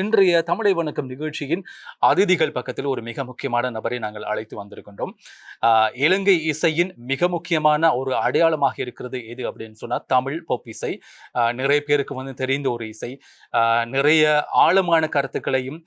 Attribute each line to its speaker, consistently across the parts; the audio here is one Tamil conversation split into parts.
Speaker 1: இன்றைய தமிழை வணக்கம் நிகழ்ச்சியின் அதிதிகள் பக்கத்தில் ஒரு மிக முக்கியமான நபரை நாங்கள் அழைத்து வந்திருக்கின்றோம். இலங்கை இசையின் மிக முக்கியமான ஒரு அடையாளமாக இருக்கிறது எது அப்படின்னு சொன்னால் தமிழ் பொப் இசை. நிறைய பேருக்கு வந்து தெரிந்த ஒரு இசை. நிறைய ஆழமான கருத்துக்களையும்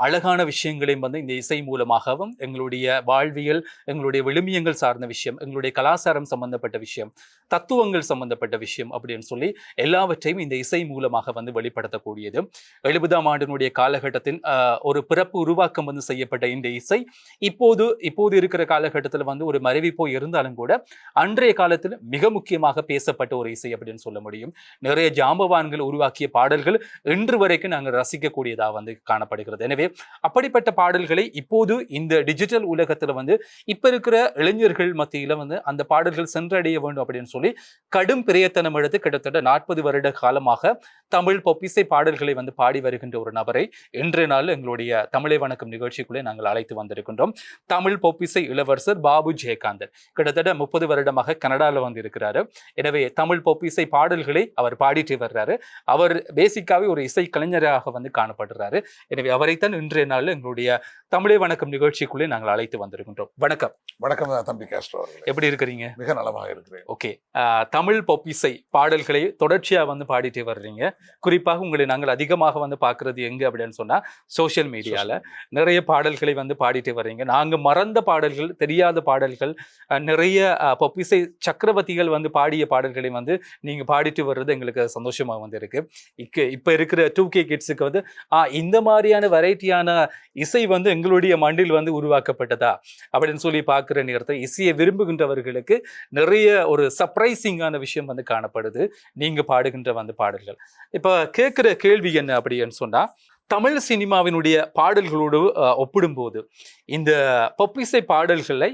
Speaker 1: அழகான விஷயங்களையும் வந்து இந்த இசை மூலமாகவும் எங்களுடைய வாழ்வியல் எங்களுடைய விழுமியங்கள் சார்ந்த விஷயம் எங்களுடைய கலாச்சாரம் சம்பந்தப்பட்ட விஷயம் தத்துவங்கள் சம்பந்தப்பட்ட விஷயம் அப்படின்னு சொல்லி எல்லாவற்றையும் இந்த இசை மூலமாக வந்து வெளிப்படுத்தக்கூடியது. எழுபதாம் ஆண்டினுடைய காலகட்டத்தின் ஆஹ், ஒரு பிறப்பு உருவாக்கம் வந்து செய்யப்பட்ட இந்த இசை இப்போது இப்போது இருக்கிற காலகட்டத்தில் வந்து ஒரு மறைவி போய் இருந்தாலும் கூட அன்றைய காலத்தில் மிக முக்கியமாக பேசப்பட்ட ஒரு இசை அப்படின்னு சொல்ல முடியும். நிறைய ஜாம்பவான்கள் உருவாக்கிய பாடல்கள் இன்று வரைக்கும் நாங்கள் ரசிக்கக்கூடியதாக வந்து காணப்படுகிறது. எனவே அப்படிப்பட்ட பாடல்களை இப்போது இந்த டிஜிட்டல் உலகத்தில் வந்து இப்ப இருக்கிற இளைஞர்கள் மத்தியில வந்து அந்த பாடல்கள் சென்றடைய வேண்டும் அப்படின்னு சொல்லி கடும் பிரயத்தனம் எடுத்து கிட்டத்தட்ட நாற்பது வருட காலமாக தமிழ் பொப்பிசை பாடல்களை வந்து பாடி வருகின்ற ஒரு நபரை இன்றைய நாள் எங்களுடைய தமிழை வணக்கம் நிகழ்ச்சிக்குள்ளே நாங்கள் அழைத்து வந்திருக்கின்றோம். தமிழ் பொப்பிசை இளவரசர் பாபு ஜெயகாந்தன் கிட்டத்தட்ட முப்பது வருடமாக கனடால வந்து இருக்கிறாரு. எனவே தமிழ் பொப்பிசை பாடல்களை அவர் பாடிட்டு வர்றாரு. அவர் பேசிக்காவே ஒரு இசை கலைஞராக வந்து காணப்படுறாரு. எனவே அவரை அவரைத்தான் இன்றைய நாள் எங்களுடைய தமிழை வணக்கம் நிகழ்ச்சிக்குள்ளே நாங்கள் அழைத்து வந்திருக்கின்றோம். வணக்கம்.
Speaker 2: வணக்கம் தம்பி காஸ்ட்ரோ
Speaker 1: எப்படி இருக்கிறீங்க?
Speaker 2: மிக நலமாக இருக்கிறேன்.
Speaker 1: ஓகே. தமிழ் பொப்பிசை பாடல்களை தொடர்ச்சியா வந்து பாடிட்டே வர்றீங்க. குறிப்பாக உங்களை நாங்கள் அதிகமாக வந்து பார்க்கிறது எங்க அப்படின்னு சொன்னா சோஷியல் மீடியால நிறைய பாடல்களை வந்து பாடிட்டே வர்றீங்க. நாங்க மறந்த பாடல்கள் தெரியாத பாடல்கள் நிறைய பொப்பிசை சக்கரவர்த்திகள் வந்து பாடிய பாடல்களை வந்து நீங்க பாடிட்டு வர்றது எங்களுக்கு சந்தோஷமா வந்து இருக்கு. இப்ப இருக்கிற டூ கே கிட்ஸுக்கு வந்து இந்த மாதிரியான வெரைட்டியான இசை வந்து எங்களுடைய மண்டில் வந்து உருவாக்கப்பட்டதா அப்படின்னு சொல்லி பார்க்குற நேரத்தில் இசையை விரும்புகின்றவர்களுக்கு நிறைய ஒரு சர்ப்ரைசிங்கான விஷயம் வந்து காணப்படுது. நீங்க பாடுகின்ற வந்து பாடல்கள். இப்போ கேட்குற கேள்வி என்ன அப்படின்னு சொன்னா தமிழ் சினிமாவினுடைய பாடல்களோடு ஒப்பிடும்போது இந்த பப்பிசை பாடல்களை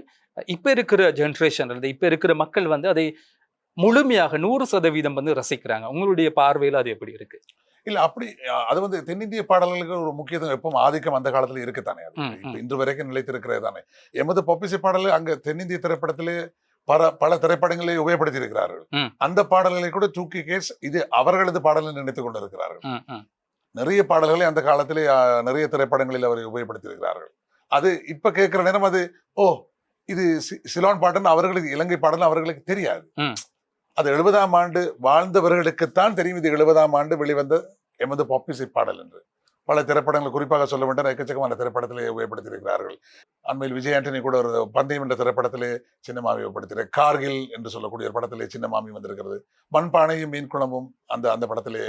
Speaker 1: இப்போ இருக்கிற ஜென்ரேஷன் அல்லது இப்போ இருக்கிற மக்கள் வந்து அதை முழுமையாக நூறு சதவீதம் வந்து ரசிக்கிறாங்க. உங்களுடைய பார்வையில் அது எப்படி இருக்கு?
Speaker 2: இல்ல அப்படி அது வந்து தென்னிந்திய பாடல்களுக்கு ஒரு முக்கியத்துவம் எப்பவும் ஆதிக்கம் அந்த காலத்துல
Speaker 1: ம்,
Speaker 2: இப்ப. இன்று வரைக்கும் நிலைத்திருக்கிறது தானே எமது பொப்பிசை பாடல் அங்க தென்னிந்திய திரைப்படத்திலே பல பல திரைப்படங்களை உபயோகப்படுத்தி இருக்கிறார்கள். அந்த பாடல்களை கூட தூக்கி கேஸ் இது அவர்களது பாடல் நினைத்துக் கொண்டிருக்கிறார்கள். நிறைய பாடல்களை அந்த காலத்திலே நிறைய திரைப்படங்களில் அவர் உபயோகப்படுத்தி இருக்கிறார்கள் அது இப்ப கேட்கிற நேரம் அது ஓ இது சிலோன் பாட்டுன்னு அவர்களுக்கு இலங்கை பாடல் அவர்களுக்கு தெரியாது. அது எழுபதாம் ஆண்டு வாழ்ந்தவர்களுக்குத்தான் தெரியும். இது எழுபதாம் ஆண்டு வெளிவந்த எமது பாப்பிசை பாடல் என்று. பல திரைப்படங்கள் குறிப்பாக சொல்ல வேண்டும். எக்கச்சக்கமான திரைப்படத்திலே உபயோகப்படுத்தியிருக்கிறார்கள். அண்மையில் விஜய் ஆண்டனி கூட ஒரு பந்தயம் என்ற திரைப்படத்திலே சின்னமாமி உபயோகப்படுத்தினார் கார்கில் என்று சொல்லக்கூடிய ஒரு படத்திலே சின்னமாமி வந்திருக்கிறது. மண்பானையும் மீன் குழம்பும் அந்த அந்த படத்திலே.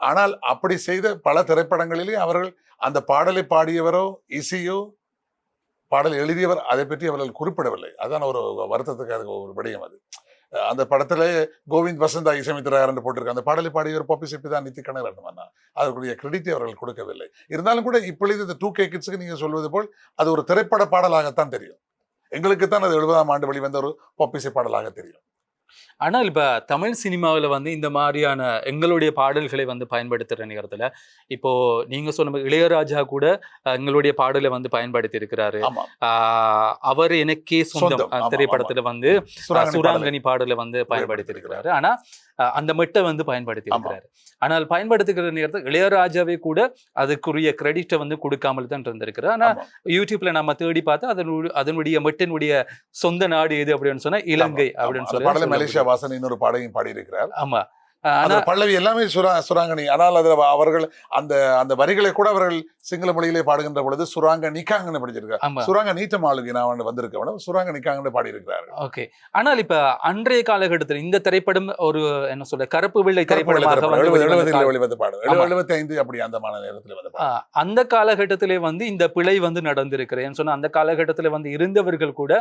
Speaker 2: ஆனால் அப்படி செய்த பல திரைப்படங்களிலே அவர்கள் அந்த பாடலை பாடியவரோ இசையோ பாடல் எழுதியவர் அதை பற்றி அவர்கள் குறிப்பிடவில்லை. அதுதான் ஒரு வருத்தத்துக்காக ஒரு விடயம் அது. அந்த படத்துல கோவிந்த் வசந்தா இசையமைத்திருக்கார் என்று போட்டிருக்க. அந்த பாடலை பாடியவர் பாப்பி சிப்பி தான் நித்தி கணவன் அதற்குரிய கிரெடிட்டை அவர்கள் கொடுக்கவில்லை. இருந்தாலும் கூட இப்பொழுது இந்த டூ கே கிட்ஸுக்கு நீங்க சொல்வது போல் அது ஒரு திரைப்பட பாடலாகத்தான் தெரியும். எங்களுக்கு தான் அது எழுபதாம் ஆண்டு வெளிவந்த ஒரு பாப்பிசை பாடலாக தெரியும்.
Speaker 1: ஆனால் இப்ப தமிழ் சினிமாவில் வந்து இந்த மாதிரியான எங்களுடைய பாடல்களை வந்து பயன்படுத்துகிற நேரத்துல இப்போ நீங்க சொன்ன இளையராஜா கூட எங்களுடைய பாடலை வந்து பயன்படுத்தி இருக்கிறாரு அவர் எனக்கே சொந்தம். திரைப்படத்துல வந்து
Speaker 2: சுராங்கனி பாடலை.
Speaker 1: வந்து பயன்படுத்தி இருக்கிறாரு ஆனா அஹ், அந்த மெட்டை வந்து பயன்படுத்தி. இருக்கிறாரு ஆனால் பயன்படுத்துகிற நேரத்தில் இளையராஜாவே கூட அதுக்குரிய கிரெடிட்டை வந்து கொடுக்காமல் தான் இருந்திருக்கிறார். ஆனா
Speaker 2: ஆமா.
Speaker 1: யூடியூப்ல நம்ம தேடி பார்த்தா அதனுடைய அதனுடைய மெட்டினுடைய சொந்த நாடு எது அப்படின்னு சொன்னா இலங்கை. அப்படின்னு சொல்லி
Speaker 2: வாசன் இன்னொரு பாடையும் பாடியிருக்கிறார்.
Speaker 1: ஆமா.
Speaker 2: பல்லவி எல்லாமே சுரா சுராங்கனி. ஆனால் அதுல அவர்கள் அந்த அந்த வரிகளை கூட அவர்கள் சிங்கள மொழியிலே பாடுகின்ற பொழுது சுராங்க நிக்காங்கன்னு படிச்சிருக்காரு சுராங்க நீட்ட மாளுகி நான் வந்திருக்கவன சுராங்க நிக்காங்கன்னு பாடியிருக்கிறார்கள்.
Speaker 1: ஓகே. ஆனால் இப்ப அன்றைய காலகட்டத்தில் இந்த திரைப்படம் ஒரு என்ன சொல்ற கருப்பு வெள்ளை திரைப்படமாக வெளிவந்த ஆமா.
Speaker 2: எழுபத்தி ஐந்து அப்படி அந்த நேரத்தில்
Speaker 1: அந்த காலகட்டத்திலே வந்து இந்த பிழை வந்து நடந்திருக்கிறேன் ஏன்னு சொன்னா அந்த காலகட்டத்தில் வந்து இருந்தவர்கள் கூட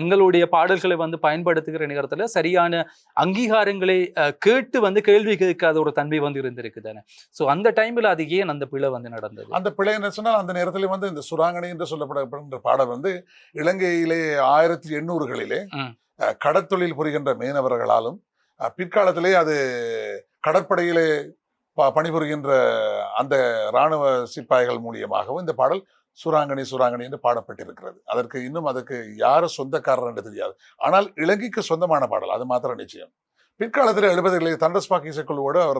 Speaker 1: எங்களுடைய பாடல்களை வந்து பயன்படுத்துகிற நேரத்துல சரியான அங்கீகாரங்களை கேட்டு வந்து கேள்வி கேட்காத ஒரு தன்மை வந்து இருந்திருக்கு தானே ஸோ அந்த டைம்ல அது ஏன் அந்த பிழை வந்து நடந்தது?
Speaker 2: அந்த பிழை என்ன சொன்னால் அந்த நேரத்தில் வந்து இந்த சுராங்கனி என்று சொல்லப்படுகின்ற பாடல் வந்து இலங்கையிலே ஆயிரத்தி எண்ணூறுகளிலே கடற்தொழில் புரிகின்ற மீனவர்களாலும் பிற்காலத்திலே அது கடற்படையிலே பணிபுரிகின்ற அந்த இராணுவ சிப்பாய்கள் மூலியமாகவும் இந்த பாடல் சுராங்கனி சுராங்கனி என்று பாடப்பட்டிருக்கிறது. அதற்கு இன்னும் அதுக்கு யாரு சொந்தக்காரர் என்று தெரியாது. ஆனால் இலங்கைக்கு சொந்தமான பாடல் அது மாத்திரம் நிச்சயம். பிற்காலத்தில் எழுபதுகளில் தண்டஸ்பாக் இசைக்குழுவோடு அவர்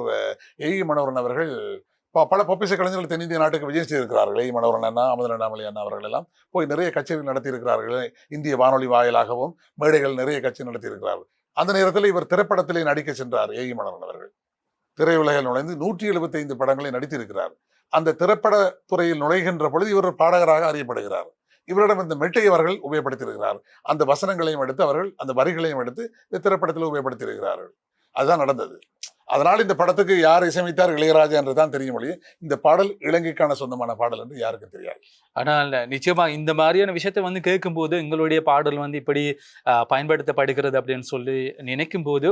Speaker 2: ஏஇ மனோரன் அவர்கள் ப- பல பொப்பிசை கலைஞர்கள் தென்னிந்திய நாட்டுக்கு விஜயம் செய்திருக்கிறார்கள். ஏஇ மனோரன் அண்ணா அமுதன் அண்ணாமலை அண்ணா அவர்கள் எல்லாம் போய் நிறைய கச்சேரி நடத்தியிருக்கிறார்கள். இந்திய வானொலி வாயிலாகவும் மேடைகள் நிறைய கட்சி நடத்தியிருக்கிறார்கள். அந்த நேரத்தில் இவர் திரைப்படத்திலே நடிக்க சென்றார் ஏஇ மனோரன் அவர்கள். திரையுலகில் நுழைந்து நூற்றி எழுபத்தைந்து படங்களை நடித்திருக்கிறார். அந்த திரைப்பட துறையில் நுழைகின்ற பொழுது இவர் பாடகராக அறியப்படுகிறார். இவரிடம் இந்த மெட்டை அவர்கள் உபயோகப்படுத்தியிருக்கிறார். அந்த வசனங்களையும் எடுத்து அவர்கள் அந்த வரிகளையும் எடுத்து இந்த திரைப்படத்தில் உபயோகப்படுத்தியிருக்கிறார்கள். அதுதான் நடந்தது. அதனால் இந்த படத்துக்கு யார் இசையமைத்தார் இளையராஜா என்று தான் தெரியும் மொழி இந்த பாடல் இலங்கைக்கான சொந்தமான பாடல் என்று யாருக்கும் தெரியாது.
Speaker 1: ஆனால் நிச்சயமா இந்த மாதிரியான விஷயத்தை வந்து கேட்கும்போது எங்களுடைய பாடல் வந்து இப்படி பயன்படுத்தப்படுகிறது அப்படின்னு சொல்லி நினைக்கும் போது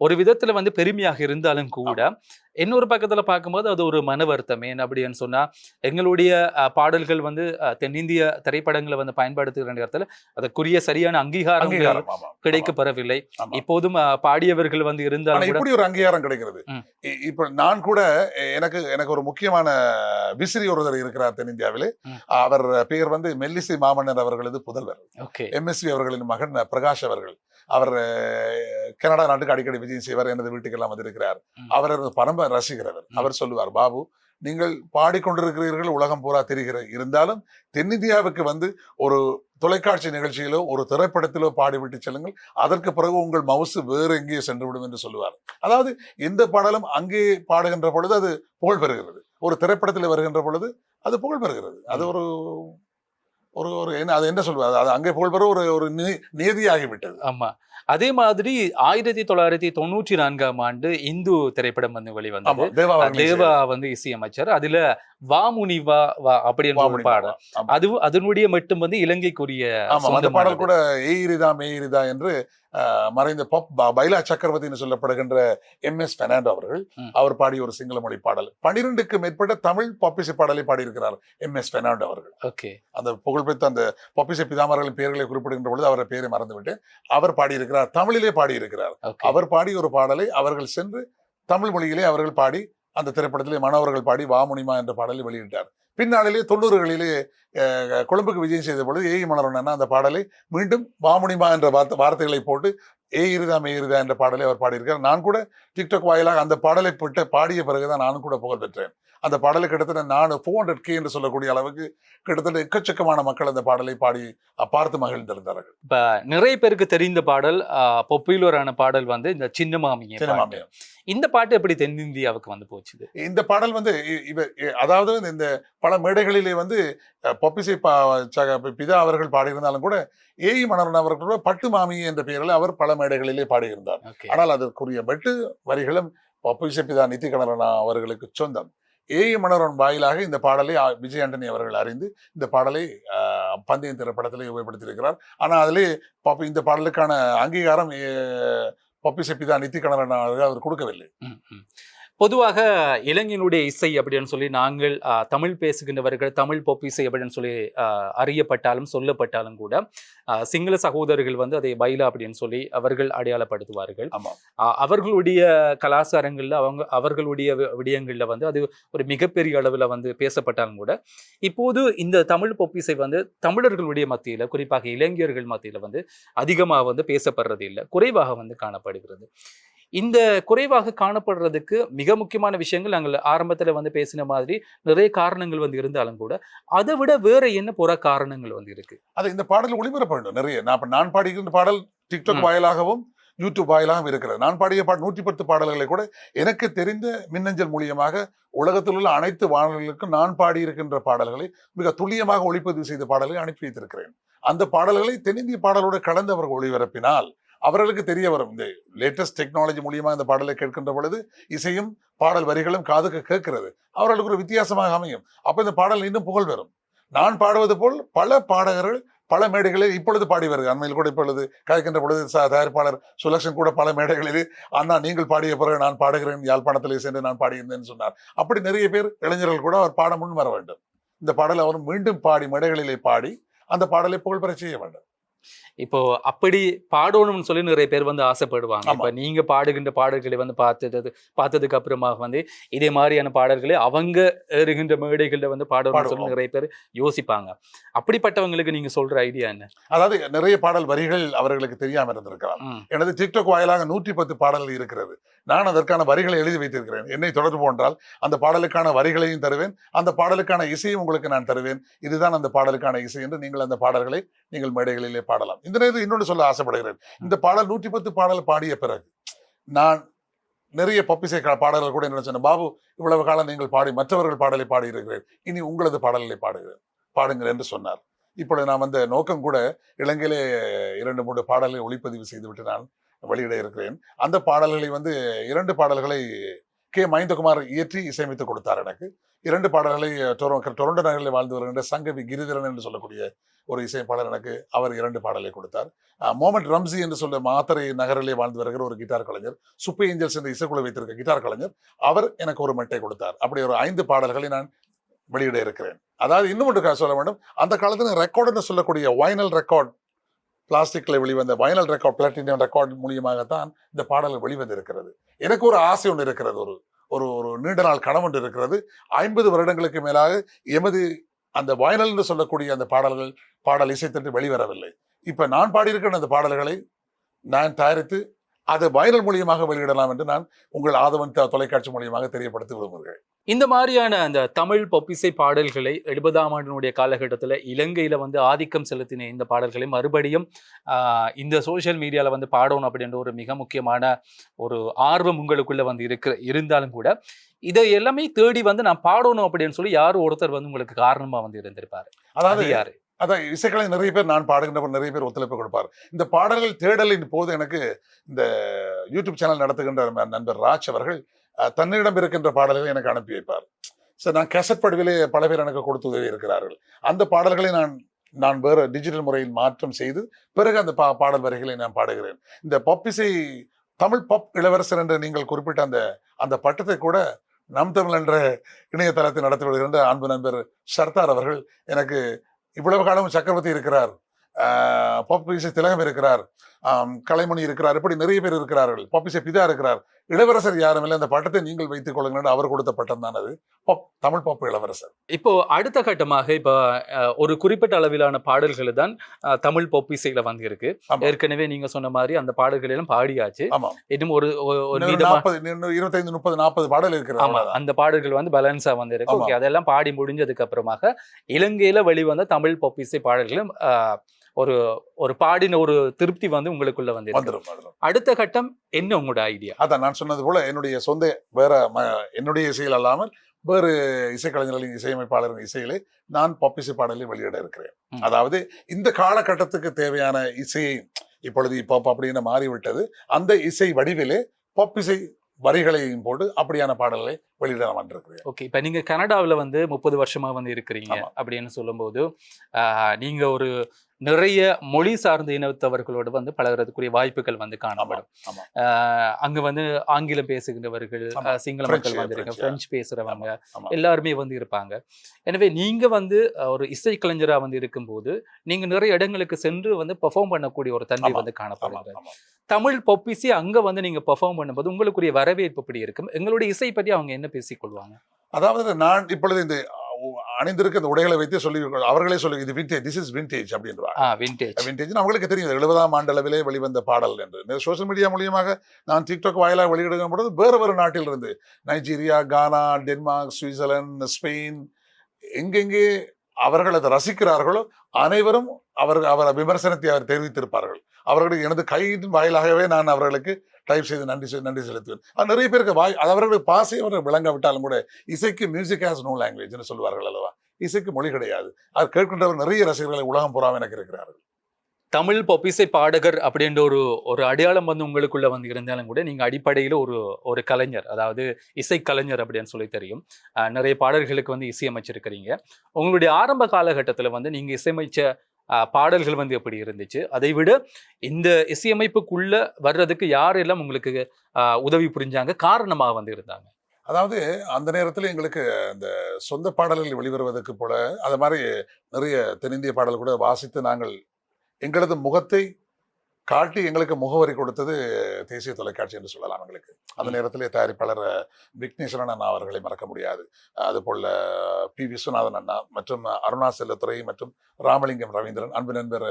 Speaker 1: ஒரு விதத்துல வந்து பெருமையாக இருந்தாலும் கூட இன்னொரு பக்கத்துல பார்க்கும்போது அது ஒரு மன வருத்தம். ஏன் அப்படின்னு சொன்னா எங்களுடைய பாடல்கள் வந்து தென்னிந்திய திரைப்படங்களை வந்து பயன்படுத்துகிற நேரத்துல அதற்குரிய சரியான அங்கீகாரம் கிடைக்கப்பெறவில்லை. இப்போதும் பாடியவர்கள் வந்து இருந்தாலும்
Speaker 2: இப்படி ஒரு அங்கீகாரம் கிடைக்கிறது. இப்ப நான் கூட எனக்கு எனக்கு ஒரு முக்கியமான விசிறி ஒருவர் இருக்கிறார் தென்னிந்தியாவிலே. அவர் பெயர் வந்து மெல்லிசை மாமன்னர் அவர்களது புதல்வர்.
Speaker 1: ஓகே.
Speaker 2: எம்எஸ்வி அவர்களின் மகன் பிரகாஷ் அவர்கள். அவர் கனடா நாட்டுக்கு அடிக்கடி விஜயம் செய்வார். எனது வீட்டுக்கெல்லாம் வந்திருக்கிறார்.
Speaker 1: ம்.
Speaker 2: அவர் ரசிக்கிறவர்
Speaker 1: ம்.
Speaker 2: அவர் சொல்லுவார் பாபு நீங்கள் பாடிக்கொண்டிருக்கிறீர்கள் உலகம் பூரா தெரிகிற இருந்தாலும் தென்னிந்தியாவுக்கு வந்து ஒரு தொலைக்காட்சி நிகழ்ச்சியிலோ ஒரு திரைப்படத்திலோ பாடிவிட்டு செல்லுங்கள். அதற்கு பிறகு உங்கள் மவுசு வேறு எங்கேயோ சென்று விடும் என்று சொல்லுவார். அதாவது எந்த பாடலும் அங்கே பாடுகின்ற பொழுது அது புகழ் பெறுகிறது ஒரு திரைப்படத்தில் வருகின்ற பொழுது அது புகழ் பெறுகிறது அது ஒரு ஒரு ஒரு என்ன அது என்ன சொல்வது அது அங்கே புகழ் பெற ஒரு ஒரு நியதியாகிவிட்டது.
Speaker 1: ஆமா. அதே மாதிரி ஆயிரத்தி தொள்ளாயிரத்தி தொண்ணூற்றி நான்காம் ஆண்டு இந்து திரைப்படம் வந்து வெளிவந்தது.
Speaker 2: தேவா
Speaker 1: தேவா வந்து இசையமைச்சர். அதுல வா முனி வா வா அப்படின்னு ஒரு
Speaker 2: ஆமா.
Speaker 1: அதுவும் அதனுடைய மட்டும் வந்து இலங்கைக்குரிய.
Speaker 2: பாடல் கூட ஏயிரிதா மேயிரிதா என்று மறைந்த பப் பைலா சக்கரவர்த்தி என்று சொல்லப்படுகின்ற எம் எஸ் பெர்னாண்டோ அவர்கள். அவர் பாடிய ஒரு சிங்கள மொழி பாடல். பனிரெண்டுக்கு மேற்பட்ட தமிழ் பாப்பிசை பாடலை பாடியிருக்கிறார் எம் எஸ் பெர்னாண்டோ அவர்கள்.
Speaker 1: ஓகே.
Speaker 2: அந்த புகழ்பெற்ற அந்த பாப்பிசை பிதாமர்களின் பெயர்களை குறிப்பிடுகின்ற பொழுது அவரை பெயரை மறந்துவிட்டு அவர் பாடியிருக்கிறார் தமிழிலே பாடியிருக்கிறார். அவர் பாடிய ஒரு பாடலை அவர்கள் சென்று தமிழ் மொழியிலே அவர்கள் பாடி அந்த திரைப்படத்திலே மனோவர்கள் பாடி வாமுனிமா என்ற பாடலை வெளியிட்டார். பின்னாளிலே தொண்ணூறுகளிலே கொழும்புக்கு விஜயம் செய்த பொழுது ஏய் மலரன் அந்த பாடலை மீண்டும் வாமுனிமா என்ற வார்த்தை வார்த்தைகளை போட்டு ஏ இருதா மே இருதா என்ற பாடலை அவர் பாடியிருக்கார். நான் கூட டிக்டாக் வாயிலாக அந்த பாடலை போட்டு பாடிய பிறகுதான் நானும் கூட புகழ் பெற்றேன். அந்த பாடலை கிட்டத்தட்ட நான் ஃபோர் ஹண்ட்ரட் கே என்று சொல்லக்கூடிய அளவுக்கு கிட்டத்தட்ட எக்கச்சக்கமான மக்கள் அந்த பாடலை பாடி பார்த்து மகிழ்ந்திருந்தார்கள்.
Speaker 1: இப்ப நிறைய பேருக்கு தெரிந்த பாடல் பொப்புலரான பாடல் வந்து இந்த சின்ன மாமியை பாட்டு.
Speaker 2: சினிமாமியம்
Speaker 1: இந்த பாட்டு எப்படி தென்னிந்தியாவுக்கு வந்து போச்சுது?
Speaker 2: இந்த பாடல் வந்து இவ அதாவது இந்த பல மேடைகளிலே வந்து பொப்பிசை பிதா அவர்கள் பாடியிருந்தாலும் கூட ஏஇ மணவன் அவர்கள் கூட பட்டு மாமி என்ற பெயரில் அவர் பல மேடைகளிலே பாடியிருந்தார். ஆனால் அதற்குரிய வெட்டு வரிகளும் பொப்பிசை பிதா நித்திகணரனா அவர்களுக்கு சொந்தம். ஏஇ மணவன் வாயிலாக இந்த பாடலை விஜய் ஆண்டனி அவர்கள் அறிந்து இந்த பாடலை பந்தயம் திரைப்படத்திலே உபயோகப்படுத்தியிருக்கிறார். ஆனால் அதிலே பாப்ப இந்த பாடலுக்கான அங்கீகாரம் அஹ், பொப்பிசை பிதா நித்திகணரனா அவர்கள் அவர் கொடுக்கவில்லை
Speaker 1: பொதுவாக இளைஞனுடைய இசை அப்படின்னு சொல்லி நாங்கள் தமிழ் பேசுகின்றவர்கள் தமிழ் பொப் இசை அப்படின்னு சொல்லி அறியப்பட்டாலும் சொல்லப்பட்டாலும் கூட சிங்கள சகோதரர்கள் வந்து அதை பைலா அப்படின்னு சொல்லி அவர்கள் அடையாளப்படுத்துவார்கள். அவர்களுடைய கலாச்சாரங்கள்ல அவங்க அவர்களுடைய விடயங்கள்ல வந்து அது ஒரு மிகப்பெரிய அளவில் வந்து பேசப்பட்டாலும் கூட இப்போது இந்த தமிழ் பொப் இசை வந்து தமிழர்களுடைய மத்தியில குறிப்பாக இளைஞர்கள் மத்தியில வந்து அதிகமாக வந்து பேசப்படுறது இல்லை குறைவாக வந்து காணப்படுகிறது. இந்த குறைவாக காணப்படுறதுக்கு மிக முக்கியமான விஷயங்கள் நாங்கள் ஆரம்பத்துல வந்து பேசின மாதிரி நிறைய காரணங்கள் வந்து இருந்தாலும் கூட அதை விட வேற என்ன புற காரணங்கள் வந்து இருக்கு?
Speaker 2: அது இந்த பாடல் ஒளிபரப்ப வேண்டும். நிறைய. நான் இப்ப நான் பாடுகின்ற பாடல் டிக்டாக். வாயிலாகவும் யூடியூப் வாயிலாகவும் இருக்கிறது. நான் பாடிய பாட நூற்றி பத்து பாடல்களை கூட எனக்கு தெரிந்த மின்னஞ்சல் மூலியமாக உலகத்தில் உள்ள அனைத்து வானொலிகளுக்கும் நான் பாடியிருக்கின்ற பாடல்களை மிக துல்லியமாக ஒளிப்பதிவு செய்த பாடல்களை அனுப்பி வைத்திருக்கிறேன். அந்த பாடல்களை தென்னிந்திய பாடலோடு கலந்து அவர்கள் ஒளிபரப்பினால் அவர்களுக்கு தெரிய வரும். இந்த லேட்டஸ்ட் டெக்னாலஜி மூலியமா இந்த பாடலை கேட்கின்ற பொழுது இசையும் பாடல் வரிகளும் காதுக்கு கேட்கிறது. அவர்களுக்கு ஒரு வித்தியாசமாக அமையும். அப்ப இந்த பாடல் இன்னும் புகழ் பெறும். நான் பாடுவது போல் பல பாடகர்கள் பல மேடைகளில் இப்பொழுது பாடி வருகிறார் அண்மையில் கூட இப்பொழுது கதைக்கின்ற பொழுது ச- தயாரிப்பாளர் சுலக்ஷன் கூட பல மேடைகளில் அண்ணா நீங்கள் பாடிய பிறகு நான் பாடுகிறேன். யாழ்ப்பாணத்திலே சென்று நான் பாடியிருந்தேன் சொன்னார். அப்படி நிறைய பேர் இளைஞர்கள் கூட அவர் பாட முன் வர வேண்டும். இந்த பாடலை அவர் மீண்டும் பாடி மேடைகளிலே பாடி அந்த பாடலை புகழ் பெற செய்ய வேண்டும்.
Speaker 1: இப்போ அப்படி பாடணும்னு சொல்லி நிறைய பேர் வந்து ஆசைப்படுவாங்க. இப்ப நீங்க பாடுகின்ற பாடல்களை வந்து பார்த்தது பார்த்ததுக்கு அப்புறமாக வந்து இதே மாதிரியான பாடல்களை அவங்க ஏறுகின்ற மேடைகள்ல வந்து பாடணும்னு சொல்லி. நிறைய பேர் யோசிப்பாங்க. அப்படிப்பட்டவங்களுக்கு நீங்க சொல்ற ஐடியா என்ன?
Speaker 2: அதாவது நிறைய பாடல் வரிகள் அவர்களுக்கு தெரியாம இருந்திருக்கலாம். எனது டிக்டாக் வாயிலாக நூற்றி பத்து பாடல்கள் இருக்கிறது. நான் அதற்கான வரிகளை எழுதி வைத்திருக்கிறேன். என்னை தொடர்பு கொண்டால் அந்த பாடலுக்கான வரிகளையும் தருவேன். அந்த பாடலுக்கான இசையும் உங்களுக்கு நான் தருவேன். இதுதான் அந்த பாடலுக்கான இசை என்று நீங்கள் அந்த பாடல்களை நீங்கள் மேடைகளிலே பாடலாம். இந்த நேரத்தில் இன்னொன்று சொல்ல ஆசைப்படுகிறேன். இந்த பாடல் நூற்றி பத்து பாடல் பாடிய பிறகு நான் நிறைய பப்பிசை பாடல்கள் கூட என்ன சொன்ன பாபு இவ்வளவு காலம் நீங்கள் பாடி மற்றவர்கள் பாடலை பாடி இருக்கிறேன் இனி உங்களது பாடலை பாடுகிறேன். பாடுங்கள் என்று சொன்னார். இப்பொழுது நான் வந்த நோக்கம் கூட இலங்கையிலே இரண்டு மூன்று பாடல்களை ஒளிப்பதிவு செய்துவிட்டு நான் வெளியிட இருக்கிறேன். அந்த பாடல்களை வந்து இரண்டு பாடல்களை கே. மஹிந்தகுமார் இயற்றி இசையமைத்து கொடுத்தார் எனக்கு. இரண்டு பாடல்களை டொரோ டொரண்டோ நகரில் வாழ்ந்து வருகின்ற சங்கவி கிரிதரன் என்று சொல்லக்கூடிய ஒரு இசையமைப்பாளர் எனக்கு அவர் இரண்டு பாடலை கொடுத்தார். அஹ் மோமட் ரம்சி என்று சொல்ல மாத்தரை நகரிலே வாழ்ந்து வருகிற ஒரு கிட்டார் கலைஞர் சுப்பு ஏஞ்சல்ஸ் என்ற இசைக்குழு வைத்திருக்க கிட்டார் கலைஞர் அவர் எனக்கு ஒரு மெட்டை கொடுத்தார். அப்படி ஒரு ஐந்து பாடல்களை நான் வெளியிட இருக்கிறேன். அதாவது இன்னும் ஒன்று சொல்ல வேண்டும். அந்த காலத்தில் ரெக்கார்டுன்னு சொல்லக்கூடிய வைனல் ரெக்கார்ட் பிளாஸ்டிக்கில் வெளிவந்த வைனல் ரெக்கார்ட் பிளாட்டினியம் ரெக்கார்ட் மூலியமாகத்தான் இந்த பாடல்கள் வெளிவந்திருக்கிறது. எனக்கு ஒரு ஆசை ஒன்று இருக்கிறது. ஒரு ஒரு ஒரு நீண்ட நாள் கனவு ஒன்று இருக்கிறது. ஐம்பது வருடங்களுக்கு மேலாக எமது அந்த வைனல் என்று சொல்லக்கூடிய அந்த பாடல்கள் பாடல் இசைத்தட்டு வெளிவரவில்லை. இப்போ நான் பாடியிருக்கிற அந்த பாடல்களை நான் தயாரித்து அதை வைனல் மூலியமாக வெளியிடலாம் என்று நான் உங்கள் ஆதவன் தொலைக்காட்சி மூலியமாக தெரியப்படுத்தி விரும்புகிறேன்.
Speaker 1: இந்த மாதிரியான அந்த தமிழ் பொப்பிசை பாடல்களை எழுபதாம் ஆண்டினுடைய காலகட்டத்தில் இலங்கையில வந்து ஆதிக்கம் செலுத்தின இந்த பாடல்களை மறுபடியும் இந்த சோஷியல் மீடியால வந்து பாடணும் அப்படின்ற ஒரு மிக முக்கியமான ஒரு ஆர்வம் உங்களுக்குள்ள வந்து இருக்கிற இருந்தாலும் கூட இதை எல்லாமே தேடி வந்து நான் பாடணும் அப்படின்னு சொல்லி யார் ஒருத்தர் வந்து உங்களுக்கு காரணமா வந்து இருந்திருப்பாரு.
Speaker 2: அதாவது
Speaker 1: அது யாரு?
Speaker 2: அதான் இசைக்கலை நிறைய பேர் நான் பாடுகின்றவர் நிறைய பேர் ஒத்துழைப்பு கொடுப்பார். இந்த பாடல்கள் தேடலின் போது எனக்கு இந்த யூடியூப் சேனல் நடத்துகின்ற நண்பர் ராஜ் அவர்கள் தன்னிடம் இருக்கின்ற பாடல்களை எனக்கு அனுப்பி வைப்பார். சார் நான் கேசட் படிவிலே பல பேர் எனக்கு கொடுத்து உதவி இருக்கிறார்கள். அந்த பாடல்களை நான் நான் வேறு டிஜிட்டல் முறையில் மாற்றம் செய்து பிறகு அந்த பா பாடல் வரிகளை நான் பாடுகிறேன். இந்த பப்பிசை தமிழ் பப் இளவரசர் என்று நீங்கள் குறிப்பிட்ட அந்த அந்த பட்டத்தை கூட நம் தமிழ் என்ற இணையதளத்தை நடத்தி வருகின்ற அன்பு நண்பர் சர்தார் அவர்கள் எனக்கு இவ்வளவு காலம் சக்கரவர்த்தி இருக்கிறார். ஆஹ் திலகம் இருக்கிறார். கலைமணி இருக்கிறார். இப்படி நிறைய பேர் இருக்கிறார்கள். பாப்பிசை பிதா இருக்கிறார். இளவரசர் யாரும் இல்லை. அந்த பட்டத்தை நீங்கள் வைத்துக் கொள்ளுங்கள் என்று அவர் கொடுத்த பட்டம் தான் அது. தமிழ் பப்பு இளவரசர்.
Speaker 1: இப்போ அடுத்த கட்டமாக இப்போ ஒரு குறிப்பிட்ட அளவிலான பாடல்கள் தான் தமிழ் பொப்பிசையில வந்து இருக்கு. ஏற்கனவே நீங்க சொன்ன மாதிரி அந்த பாடல்கள் எல்லாம் பாடியாச்சு இன்னும் ஒரு
Speaker 2: இருபத்தைந்து முப்பது நாற்பது பாடல் இருக்கிறது
Speaker 1: ஆமா. அந்த பாடல்கள் வந்து பேலன்ஸா வந்து இருக்கு
Speaker 2: ஆமா.
Speaker 1: ஓகே அதெல்லாம் பாடி முடிஞ்சதுக்கு அப்புறமாக இலங்கையில வெளிவந்த தமிழ் பொப்பிசை பாடல்களும் ஆஹ், ஒரு ஒரு பாடின ஒரு திருப்தி வந்து உங்களுக்குள்ள வந்து.
Speaker 2: வந்துடும்
Speaker 1: அடுத்த கட்டம் என்ன உங்களோட ஐடியா
Speaker 2: அதான் நான் சொன்னது போல என்னுடைய சொந்த வேற என்னுடைய இசையில் அல்லாமல் வேறு இசைக்கலைஞர்களின் இசையமைப்பாளரின் இசையிலே நான் பப்பிசை பாடலை வெளியிட இருக்கிறேன். அதாவது இந்த காலகட்டத்துக்கு தேவையான இசையை இப்பொழுது இப்போ அப்படின்னு மாறிவிட்டது அந்த இசை வடிவிலே பப்பிசை வரிகளையும் போட்டு அப்படியான பாடல்களை வெளியிட நான் வந்திருக்கிறேன்
Speaker 1: ஓகே இப்ப நீங்க கனடாவுல வந்து முப்பது வருஷமா வந்து இருக்கிறீங்க. அப்படின்னு சொல்லும்போது ஆஹ், நீங்க ஒரு நிறைய மொழி சார்ந்த இனத்தவர்களோடு வந்து பழகுறதுக்குரிய வாய்ப்புகள் வந்து காணப்படும் அங்க வந்து ஆங்கிலம் பேசுகின்றவர்கள் சிங்கள மக்கள் வந்து இருக்காங்க
Speaker 2: French,
Speaker 1: பிரெஞ்சு பேசுறவங்க. எல்லாருமே வந்து இருப்பாங்க எனவே நீங்க வந்து ஒரு இசை கலைஞரா வந்து இருக்கும்போது நீங்க நிறைய இடங்களுக்கு சென்று வந்து பெர்ஃபார்ம் பண்ணக்கூடிய ஒரு தன்மை. வந்து
Speaker 2: ஆமா.
Speaker 1: தமிழ் பொப்பிசி அங்க வந்து நீங்க பெர்ஃபார்ம் பண்ணும்போது உங்களுக்குரிய வரவேற்பு எப்படி இருக்கும் எங்களுடைய இசை பற்றி அவங்க என்ன பேசிக்கொள்வாங்க.
Speaker 2: அதாவது நான் இப்பொழுது இந்த அணிந்திருக்க இந்த உடைகளை வைத்து சொல்லி அவர்களே சொல்லி இது விண்டேஜ் திஸ் இஸ் விண்டேஜ் அப்படின்றாங்க.
Speaker 1: விண்டேஜ்
Speaker 2: விண்டேஜ் அவங்களுக்கு தெரியும். எழுபதாம் ஆண்டளவிலே வெளிவந்த பாடல் என்று. சோஷியல் மீடியா மூலியமாக நான் டிக்டாக் வாயிலாக வெளியிடுகிற பொழுது வேறு வேறு நாட்டில் இருந்து Nigeria Ghana Denmark Switzerland Spain எங்கெங்கே அவர்கள் அதை ரசிக்கிறார்களோ அனைவரும் அவர் அவர் விமர்சனத்தை அவர் தெரிவித்திருப்பார்கள். அவர்களுக்கு எனது கையின் வாயிலாகவே நான் அவர்களுக்கு டைப் செய்து நன்றி செ- நன்றி செலுத்துவேன். அது நிறைய பேருக்கு வாய் அது அவர்களுடைய பாசை அவர்கள் விளங்காவிட்டாலும் கூட இசைக்கு மியூசிக் ஹேஸ் நோ லாங்குவேஜ்னு சொல்வார்கள் அல்லவா? இசைக்கு மொழி கிடையாது. அது கேட்கின்றவர் நிறைய ரசிகர்களை உலகம் புறாம எனக்கு இருக்கிறார்கள்.
Speaker 1: தமிழ் பொப்பிசை பாடகர் அப்படின்ற ஒரு ஒரு அடையாளம் வந்து உங்களுக்குள்ள வந்து இருந்தாலும் கூட நீங்க அடிப்படையில ஒரு ஒரு கலைஞர் அதாவது இசை கலைஞர் அப்படின்னு சொல்லி தெரியும். நிறைய பாடல்களுக்கு வந்து இசையமைச்சிருக்கிறீங்க. உங்களுடைய ஆரம்ப காலகட்டத்துல வந்து நீங்க இசையமைச்ச பாடல்கள் வந்து எப்படி இருந்துச்சு? அதை விட இந்த இசையமைப்புக்குள்ள வர்றதுக்கு யாரெல்லாம் உங்களுக்கு உதவி புரிஞ்சாங்க? காரணமாக வந்து இருந்தாங்க.
Speaker 2: அதாவது அந்த நேரத்தில் எங்களுக்கு அந்த சொந்த பாடல்கள் வெளிவருவதற்கு போல அது மாதிரி நிறைய தென்னிந்திய பாடல் கூட வாசித்து நாங்கள் எங்களது முகத்தை காட்டி எங்களுக்கு முகவரி கொடுத்தது தேசிய தொலைக்காட்சி என்று சொல்லலாம் எங்களுக்கு. அந்த. நேரத்திலே தயாரிப்பாளர் விக்னேஸ்வரன் அண்ணா அவர்களை மறக்க முடியாது. அதுபோல் பி. விஸ்வநாதன் அண்ணா மற்றும் அருணா செல்லத்துறை மற்றும் ராமலிங்கம் ரவீந்திரன் அன்பு நண்பர்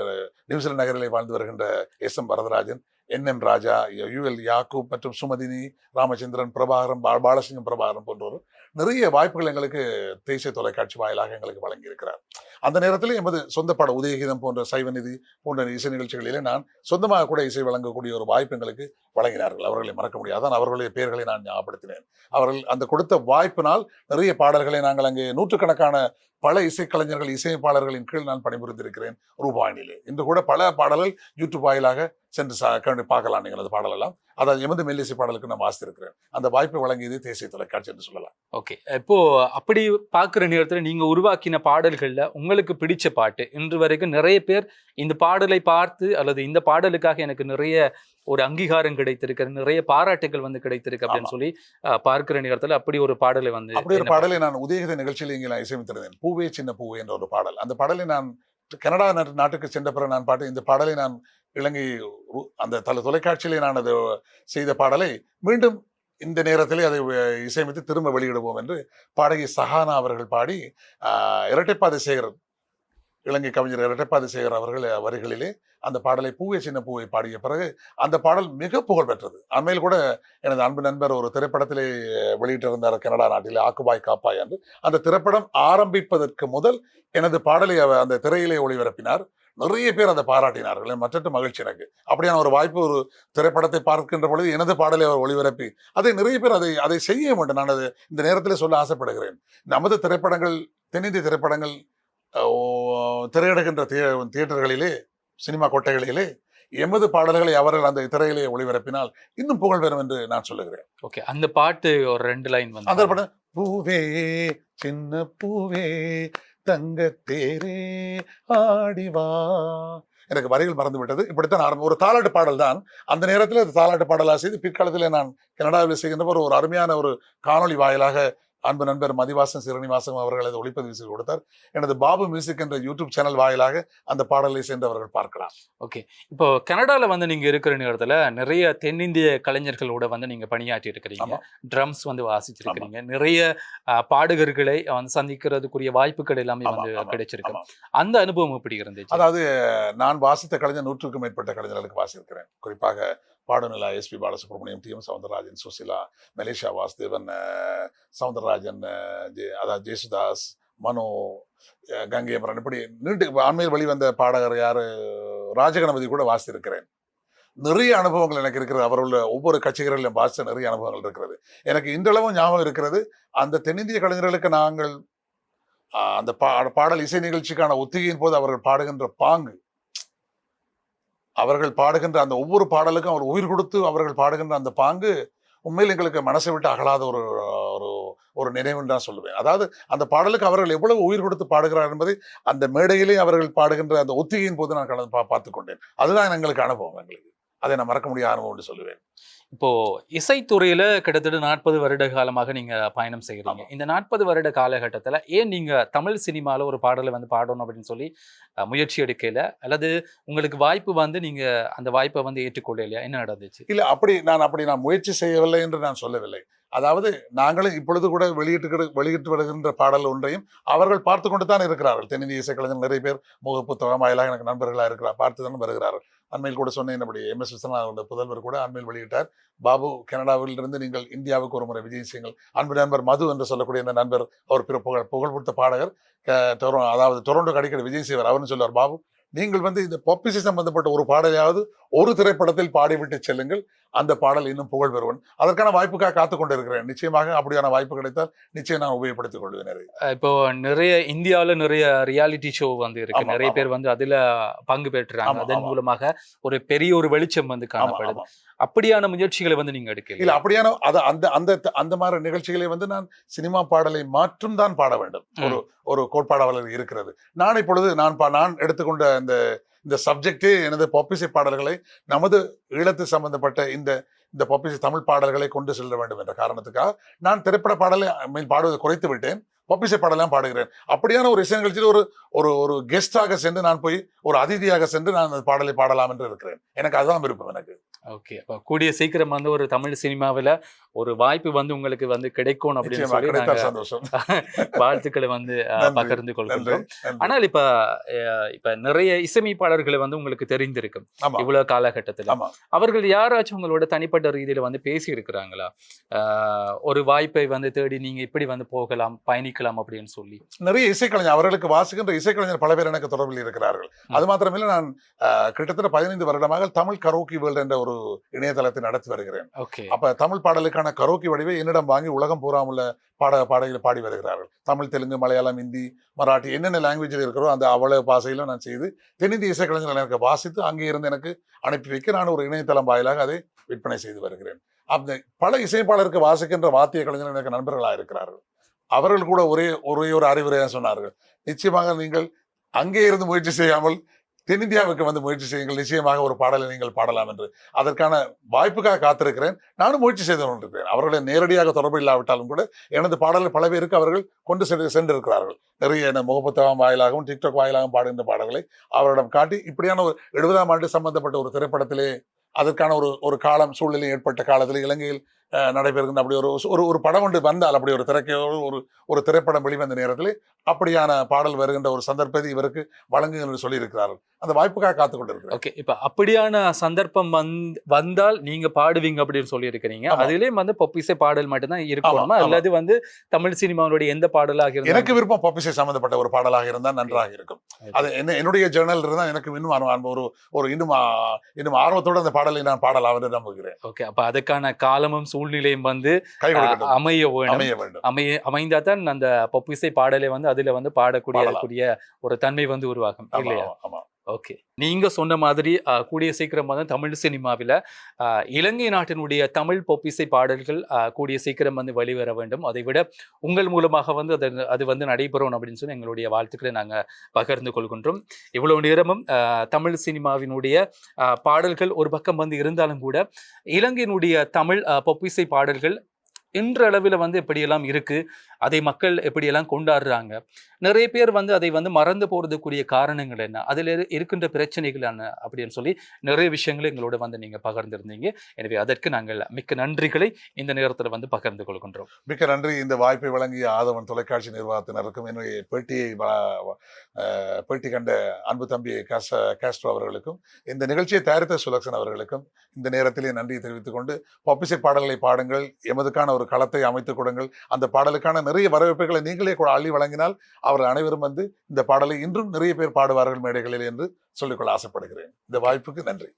Speaker 2: நியூசிலாந்து நகரிலே வாழ்ந்து வருகின்ற S. M. Varadarajan N N Raja UL Yakub மற்றும் சுமதினி ராமச்சந்திரன் பிரபாகரன் பா- பாலசிங்கம் பிரபாகரன் போன்றோர் நிறைய வாய்ப்புகள் எங்களுக்கு தேசிய தொலைக்காட்சி வாயிலாக எங்களுக்கு வழங்கியிருக்கிறார். அந்த நேரத்தில் எமது சொந்த பட உதயகீதம் போன்ற சைவநிதி போன்ற இசை நிகழ்ச்சிகளிலே நான் சொந்தமாக கூட இசை வழங்கக்கூடிய ஒரு வாய்ப்பு எங்களுக்கு வழங்கினார்கள். அவர்களை மறக்க முடியாது. அதான் அவர்களுடைய பெயர்களை நான் ஞாபகப்படுத்தினேன். அவர்கள் அந்த கொடுத்த வாய்ப்பினால் நிறைய பாடல்களை நாங்கள் அங்கே நூற்றுக்கணக்கான பல இசைக்கலைஞர்கள் இசையமைப்பாளர்களின் கீழ் நான் பணிபுரிந்திருக்கிறேன் ரூபாயினிலே இன்று கூட பல பாடல்கள் யூடியூப் வாயிலாக சென்று சா- கண்டு பார்க்கலாம் நீங்கள் அந்த பாடலெல்லாம். அதாவது எமது மெல்லிசை பாடலுக்கு நான் வாசித்திருக்கிறேன். அந்த வாய்ப்பை வழங்கியது தேசிய தொலைக்காட்சி என்று சொல்லலாம்.
Speaker 1: ஓகே. இப்போ அப்படி பார்க்குற நேரத்துல நீங்க உருவாக்கின பாடல்கள்ல உங்களுக்கு பிடிச்ச பாட்டு இன்று வரைக்கும் நிறைய பேர் இந்த பாடலை பார்த்து அல்லது இந்த பாடலுக்காக எனக்கு நிறைய ஒரு அங்கீகாரம் கிடைத்திருக்கு நிறைய பாராட்டுகள் வந்து கிடைத்திருக்கு அப்படின்னு சொல்லி பார்க்கிற நேரத்துல அப்படி ஒரு பாடலை வந்து
Speaker 2: அப்படி ஒரு பாடலை நான் உதயகித நிகழ்ச்சியில் இங்கே நான் இசையமைத்திருந்தேன். பூவே சின்ன பூவே என்ற ஒரு பாடல். அந்த பாடலை நான் கனடா நாட்டு- நாட்டுக்கு சென்ற பிறகு நான் பாட்டு இந்த பாடலை நான் இலங்கை அந்த தல தொலைக்காட்சியிலே நான் அது செய்த பாடலை மீண்டும் இந்த நேரத்திலே அதை இசையமைத்து திரும்ப வெளியிடுவோம் என்று பாடகி சஹானா அவர்கள் பாடி ஆஹ், இரட்டைப்பாதை சேகர் இலங்கை கவிஞர் இரட்டைப்பாதை சேகர் அவர்கள் வரிகளிலே அந்த பாடலை பூவே சின்ன பூவை பாடிய பிறகு அந்த பாடல் மிக புகழ் பெற்றது. அண்மையில் கூட எனது அன்பு நண்பர் ஒரு திரைப்படத்திலே வெளியிட்டிருந்தார் கனடா நாட்டில் ஆக்குபாய் காப்பாய் என்று. அந்த திரைப்படம் ஆரம்பிப்பதற்கு முதல் எனது பாடலை அவர் அந்த திரையிலே ஒளிபரப்பினார். நிறைய பேர் அதை பாராட்டினார்கள். மற்ற மகிழ்ச்சி எனக்கு. அப்படியான ஒரு வாய்ப்பு ஒரு திரைப்படத்தை பார்க்கின்ற பொழுது எனது பாடலை அவர் ஒளிபரப்பி அதை நிறைய பேர் அதை அதை செய்ய வேண்டும். நான் அதை இந்த நேரத்தில் சொல்ல ஆசைப்படுகிறேன். நமது திரைப்படங்கள் தென்னிந்திய திரைப்படங்கள் திரையிடுகின்ற தியே- தியேட்டர்களிலே சினிமா கொட்டைகளிலே எமது பாடல்களை அவர்கள் அந்த திரையிலே ஒளிபரப்பினால் இன்னும் புகழ் பெறும் என்று நான் சொல்லுகிறேன்.
Speaker 1: ஓகே அந்த பாட்டு ஒரு ரெண்டு லைன் வந்து
Speaker 2: அந்த படம் பூவே சின்ன பூவே தங்க தேரே ஆடிவா எனக்கு வரிகள் மறந்து விட்டது இப்படித்தான் ஆரம்பம் ஒரு தாலாட்டு பாடல் தான். அந்த நேரத்தில் அது தாலாட்டு பாடலாக செய்து பிற்காலத்தில் நான் கனடாவில் செய்கின்ற ஒரு ஒரு அருமையான ஒரு காணொளி வாயிலாக அன்பு நண்பர் மதிவாசன் சிறுனிவாசன் அவர்கள் அதை ஒளிப்பதிவு செய்து கொடுத்தார். எனது பாபு மியூசிக் என்ற யூடியூப் சேனல் வாயிலாக அந்த பாடலை சென்று அவர்கள் பார்க்கலாம்.
Speaker 1: இப்போ கனடால வந்து நீங்க இருக்கிற நேரத்துல நிறைய தென்னிந்திய கலைஞர்களோட வந்து நீங்க பணியாற்றி இருக்கிறீங்க. ட்ரம்ஸ் வந்து வாசிச்சிருக்கிறீங்க. நிறைய பாடகர்களை வந்து சந்திக்கிறதுக்குரிய வாய்ப்புகள் எல்லாமே வந்து கிடைச்சிருக்கு. அந்த அனுபவம் எப்படி இருந்துச்சு?
Speaker 2: அதாவது நான் வாசித்த கலைஞர் நூற்றுக்கும் மேற்பட்ட கலைஞர்களுக்கு வாசிக்கிறேன் குறிப்பாக பாடநிலா SP Balasubramaniam T M Soundararajan Susheela Malaysia Vasudevan Soundararajan ஜெ- அதாவது ஜேசுதாஸ் மனோ கங்கை அமரன் இப்படி நீண்டு அண்மையில் வெளிவந்த பாடகர் யார்? ராஜகணபதி கூட வாசித்திருக்கிறேன். நிறைய அனுபவங்கள் எனக்கு இருக்கிறது. அவருள்ள ஒவ்வொரு கட்சிகளிலும் வாசித்த நிறைய அனுபவங்கள் இருக்கிறது. எனக்கு இன்றளவும் ஞாபகம் இருக்கிறது. அந்த தென்னிந்திய கலைஞர்களுக்கு நாங்கள் அந்த பா பாடல் இசை நிகழ்ச்சிக்கான ஒத்திகையின் போது அவர்கள் பாடுகின்ற பாங்கு அவர்கள் பாடுகின்ற அந்த ஒவ்வொரு பாடலுக்கும் அவர் உயிர் கொடுத்து அவர்கள் பாடுகின்ற அந்த பாங்கு உண்மையில் எங்களுக்கு மனசை விட்டு அகலாத ஒரு ஒரு ஒரு நினைவுன்னு தான் சொல்லுவேன். அதாவது அந்த பாடலுக்கு அவர்கள் எவ்வளவு உயிர் கொடுத்து பாடுகிறார் என்பதை அந்த மேடையிலே அவர்கள் பாடுகின்ற அந்த ஒத்திகையின் போது நான் கலந்து பா பார்த்து கொண்டேன் அதுதான் எங்களுக்கு அனுபவம் எங்களுக்கு. அதை நான் மறக்க முடியாத அனுபவம்னு என்று சொல்லுவேன்.
Speaker 1: இப்போ இசைத்துறையில கிட்டத்தட்ட நாற்பது வருட காலமாக நீங்க பயணம் செய்கிறீங்க. இந்த நாற்பது வருட காலகட்டத்துல ஏன் நீங்க தமிழ் சினிமால ஒரு பாடலை வந்து பாடணும் அப்படின்னு சொல்லி முயற்சி எடுக்கல? அல்லது உங்களுக்கு வாய்ப்பு வந்து நீங்க அந்த வாய்ப்பை வந்து ஏற்றுக்கொள்ளலையா? என்ன நடந்துச்சு?
Speaker 2: இல்ல அப்படி நான் அப்படி நான் முயற்சி செய்யவில்லை என்று நான் சொல்லவில்லை. அதாவது நாங்களும் இப்பொழுது கூட வெளியிட்டு வெளியிட்டு வருகின்ற பாடல் ஒன்றையும் அவர்கள் பார்த்து கொண்டு தான் இருக்கிறார்கள். தென்னிந்திய இசைக்கலைஞர் நிறைய பேர் முக புத்தகம் வாயிலாக எனக்கு நண்பர்களாக இருக்கிறார் பார்த்து தான் வருகிறார்கள். அண்மையில் கூட சொன்னேன் நம்முடைய எம். எஸ். விஸ்வநாதனுடைய புதல்வர் கூட அண்மையில் வெளியிட்டார். பாபு கனடாவில் இருந்து நீங்கள் இந்தியாவுக்கு ஒரு முறை விஜயம் செய்யுங்கள் அன்பு நண்பர் மது என்று சொல்லக்கூடிய இந்த நண்பர் அவர் பிற புகழ் புகழ்பெற்ற பாடகர் அதாவது டொரண்டோ அடிக்கடி விஜய் செய்வார் அவர்னு சொல்லுவார் பாபு. நீங்கள் வந்து இந்த பொப்பிசை சம்பந்தப்பட்ட ஒரு பாடலையாவது ஒரு திரைப்படத்தில் பாடிவிட்டு செல்லுங்கள். அந்த பாடல் இன்னும் புகழ் பெறுவன் அதற்கான வாய்ப்புக்காக காத்து கொண்டிருக்கிறேன். நிச்சயமாக அப்படியான வாய்ப்பு கிடைத்தால் நிச்சயம் நான் உபயோகப்படுத்திக் கொள்வேன்
Speaker 1: இப்போ நிறைய இந்தியாவுல நிறைய ரியாலிட்டி ஷோ வந்து இருக்கு. நிறைய. பேர் வந்து அதுல பங்கு பெற்றுறாங்க அதன். மூலமாக ஒரு பெரிய ஒரு வெளிச்சம் வந்து காணப்படுது. அப்படியான முயற்சிகளை வந்து நீங்க
Speaker 2: இல்ல
Speaker 1: எடுக்கல
Speaker 2: அப்படியான அத அந்த அந்த அந்த மாதிரி நிகழ்ச்சிகளை வந்து நான் சினிமா பாடலை மாற்றும் தான் பாட வேண்டும். ஒரு ஒரு கோட்பாடாளர் இருக்கிறது. நான் இப்பொழுது நான் நான் எடுத்துக்கொண்ட அந்த இந்த சப்ஜெக்டே எனது பொப்பிசை பாடல்களை நமது ஈழத்து சம்பந்தப்பட்ட இந்த இந்த பொப்பிசை தமிழ் பாடல்களை கொண்டு செல்ல வேண்டும் என்ற காரணத்துக்காக நான் திரைப்பட பாடலை மீன் பாடுவதை குறைத்து விட்டேன். பொப்பிசை பாடலாம் பாடுகிறேன். அப்படியான ஒரு இசை நிகழ்ச்சியில் ஒரு ஒரு ஒரு கெஸ்டாக சென்று நான் போய் ஒரு அதிதியாக சென்று நான் அந்த பாடலை பாடலாம் என்று இருக்கிறேன். எனக்கு அதுதான் விருப்பம் எனக்கு.
Speaker 1: ஓகே. அப்ப கூடிய சீக்கிரம் வந்து ஒரு தமிழ் சினிமாவுல ஒரு வாய்ப்பு வந்து உங்களுக்கு வந்து கிடைக்கும் அப்படின்னு சொல்லி
Speaker 2: கிடைத்தால்
Speaker 1: நாங்க
Speaker 2: சந்தோஷம்.
Speaker 1: வாழ்த்துக்களை வந்து பகிர்ந்து
Speaker 2: நன்றி.
Speaker 1: ஆனால் இப்ப இப்ப நிறைய இசையமைப்பாளர்களை வந்து உங்களுக்கு தெரிந்திருக்கும்.
Speaker 2: ஆமா.
Speaker 1: இவ்வளவு காலகட்டத்துல. அவர்கள் யாராச்சும் உங்களோட தனிப்பட்ட ரீதியில வந்து பேசி இருக்கிறாங்களா ஒரு வாய்ப்பை வந்து தேடி நீங்க இப்படி வந்து போகலாம் பயணிக்கலாம் அப்படின்னு சொல்லி.
Speaker 2: நிறைய இசைக்கலைஞர் அவர்களுக்கு வாசிக்கின்ற இசைக்கலைஞர் பல பேர் எனக்கு தொடர்பில் இருக்கிறார்கள். அது மாத்திரமில்லை நான் கிட்டத்தட்ட பதினைந்து வருடமாக தமிழ் கரோக்கி வேர்ல்டு என்ற ஒரு இணையதளத்தை நடத்தி வருகிறேன். அப்ப தமிழ் பாடலுக்கான கரோக்கி வடிவை என்னிடம் வாங்கி உலகம் பூராமுள்ள பாட பாடல்களை பாடி வருகிறார்கள். தமிழ் தெலுங்கு மலையாளம் ஹிந்தி மராட்டி என்னென்ன லாங்குவேஜில் இருக்கிறோ அந்த அவ்வளவு பாஷையிலும் நான் செய்து தென்னிந்திய இசைக்கலைஞர்கள் எனக்கு வாசித்து அங்கே இருந்து எனக்கு அனுப்பி வைக்க நான் ஒரு இணையதளம் வாயிலாக அதை விற்பனை செய்து வருகிறேன். அந்த பல இசைப்பாளருக்கு வாசிக்கின்ற வாத்திய கலைஞர்கள் எனக்கு நண்பர்களாக இருக்கிறார்கள். அவர்கள் கூட ஒரே ஒரே ஒரு அறிவுரையாக சொன்னார்கள். நிச்சயமாக நீங்கள் அங்கே இருந்து முயற்சி செய்யாமல் தென்னிந்தியாவுக்கு வந்து முயற்சி செய்யுங்கள். நிச்சயமாக ஒரு பாடலை நீங்கள் பாடலாம் என்று. அதற்கான வாய்ப்புக்காக காத்திருக்கிறேன். நானும் முயற்சி செய்து கொண்டிருக்கிறேன். அவர்களை நேரடியாக தொடர்பு இல்லாவிட்டாலும் கூட எனது பாடல்கள் பல பேருக்கு அவர்கள் கொண்டு சென்று சென்றிருக்கிறார்கள். நிறைய என்ன முகப்புத்தகம் வாயிலாகவும் டிக்டாக் வாயிலாகவும் பாடுகின்ற பாடல்களை அவரிடம் காட்டி இப்படியான ஒரு எழுபதாம் ஆண்டு சம்பந்தப்பட்ட ஒரு திரைப்படத்திலே அதற்கான ஒரு ஒரு காலம் சூழ்நிலை ஏற்பட்ட காலத்தில் இலங்கையில் அஹ், நடைபெறுகின்ற அப்படி ஒரு ஒரு ஒரு படம் ஒன்று வந்தால் அப்படி ஒரு திரைக்கையோடு ஒரு ஒரு திரைப்படம் வெளிவந்த நேரத்தில் அப்படியான பாடல் வருகின்ற ஒரு சந்தர்ப்பத்தை இவருக்கு வழங்குங்கள் என்று சொல்லியிருக்கிறார்கள். அந்த வாய்ப்புக்காக காத்துக் கொண்டிருக்கிறேன்
Speaker 1: ஓகே இப்ப அப்படியான சந்தர்ப்பம் வந்து வந்தால் நீங்க பாடுவீங்க அப்படின்னு சொல்லி இருக்கிறீங்க
Speaker 2: ஆமா.
Speaker 1: அதுலயும் வந்து பொப்பிசை பாடல் மட்டும்தான் இருக்கணுமா. அல்லது வந்து தமிழ் சினிமாவுடைய எந்த பாடலாக இருந்தாலும்
Speaker 2: எனக்கு விருப்பம் பப்பிசை சம்பந்தப்பட்ட ஒரு பாடலாக இருந்தால் நன்றாக இருக்கும். அது என்ன என்னுடைய ஜேர்னல் இருந்தால் எனக்கு இன்னும் ஒரு ஒரு இன்னும் இன்னும் ஆர்வத்தோடு அந்த பாடலை நான் பாடலாம் என்று நம்புகிறேன்
Speaker 1: ஓகே அப்ப அதுக்கான காலமும் சூழ்நிலையும் வந்து அமைய
Speaker 2: வேண்டும்.
Speaker 1: அமைய அமைந்தா தான் அந்த பொப்பிசை பாடலை வந்து அதுல வந்து பாடக்கூடிய ஒரு தன்மை வந்து உருவாகும் இல்லையா? ஓகே. நீங்க சொன்ன மாதிரி கூடிய சீக்கிரமாக தான் தமிழ் சினிமாவில் இலங்கை நாட்டினுடைய தமிழ் பொப்பிசை பாடல்கள் கூடிய சீக்கிரம் வந்து வெளிவர வேண்டும். அதை விட உங்கள் மூலமாக வந்து அது அது வந்து நடைபெறும் அப்படின்னு சொல்லி எங்களுடைய வாழ்த்துக்களை நாங்கள் பகிர்ந்து கொள்கின்றோம். இவ்வளோ நேரமும் தமிழ் சினிமாவினுடைய பாடல்கள் ஒரு பக்கம் வந்து இருந்தாலும் கூட இலங்கையினுடைய தமிழ் பொப்பிசை பாடல்கள் இன்றளவில் வந்து எப்படியெல்லாம் இருக்குது அதை மக்கள் எப்படியெல்லாம் கொண்டாடுறாங்க? நிறைய பேர் வந்து அதை வந்து மறந்து போகிறதுக்குரிய காரணங்கள் என்ன? அதில் இருக்கின்ற பிரச்சனைகள் என்ன? அப்படின்னு சொல்லி நிறைய விஷயங்களை எங்களோட வந்து நீங்கள் பகிர்ந்திருந்தீங்க. எனவே அதற்கு நாங்கள் மிக்க நன்றிகளை இந்த நேரத்தில் வந்து பகிர்ந்து கொள்கின்றோம்.
Speaker 2: மிக்க நன்றி. இந்த வாய்ப்பை வழங்கிய ஆதவன் தொலைக்காட்சி நிர்வாகத்தினருக்கும் என்னுடைய பேட்டியை பேட்டி கண்ட அன்பு தம்பி காச காஸ்ட்ரோ அவர்களுக்கும் இந்த நிகழ்ச்சியை தயாரித்த சுலக்ஷன் அவர்களுக்கும் இந்த நேரத்திலே நன்றியை தெரிவித்துக் கொண்டு பப்பிசை பாடல்களை பாடுங்கள் எமதுக்கான ஒரு களத்தை அமைத்துக் கொடுங்கள் அந்த பாடலுக்கான நிறைய வரவேற்புகளை நீங்களே கூட அள்ளி வழங்கினால் அவர் அனைவரும் வந்து இந்த பாடலை இன்றும் நிறைய பேர் பாடுவார்கள் மேடைகளில் என்று சொல்லிக்கொள்ள ஆசைப்படுகிறேன். இந்த வாய்ப்புக்கு நன்றி.